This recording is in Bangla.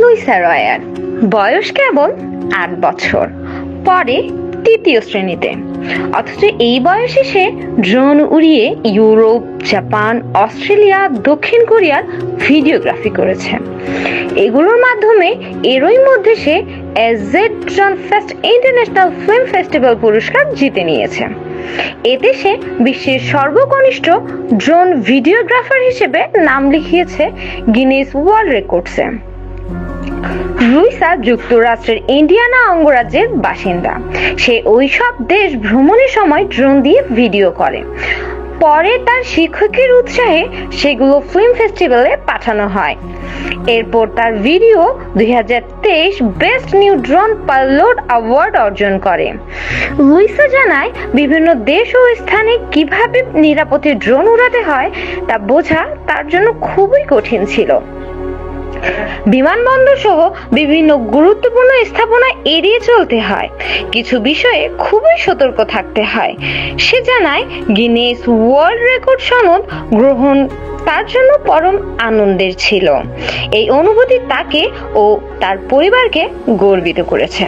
লুইসা রয়ার বয়স কেবল আট বছর। পরে তৃতীয় শ্রেণীতে। অথচ এই বয়সে সে ড্রোন উড়িয়ে ইউরোপ, জাপান, অস্ট্রেলিয়া, দক্ষিণ কোরিয়ার ভিডিওগ্রাফি করেছে। এগুলোর মাধ্যমে এরই মধ্যে সে AZ drone fest international film festival পুরস্কার জিতে নিয়েছে। এতে সে বিশ্বের সর্বকনিষ্ঠ ড্রোন ভিডিওগ্রাফার হিসেবে নাম লিখিয়েছে গিনেস ওয়ার্ল্ড রেকর্ডসে। লুইসা যুক্তরাষ্ট্রের ইন্ডিয়ানা অঙ্গরাজ্যের বাসিন্দা। সে ওইসব দেশ ভ্রমণের সময় ড্রোন দিয়ে ভিডিও করে। পরে তার শিক্ষকের উৎসাহে সেগুলো ফিল্ম ফেস্টিভ্যালে পাঠানো হয়। এরপর তার ভিডিও দুই হাজার তেইশ best new drone pilot award অর্জন করে। লুইসা জানায়, বিভিন্ন দেশ ও স্থানে কীভাবে নিরাপদে ড্রোন উড়াতে হয় তা বোঝা তার জন্য খুবই কঠিন ছিল। বিমানবন্দর সহ বিভিন্ন গুরুত্বপূর্ণ স্থাপনা এড়িয়ে চলতে হয়। কিছু বিষয়ে খুবই সতর্ক থাকতে হয়। সে জানায়, গিনেস ওয়ার্ল্ড রেকর্ড সনদ গ্রহণ তার জন্য পরম আনন্দের ছিল। এই অনুভূতি তাকে ও তার পরিবারকে গর্বিত করেছে।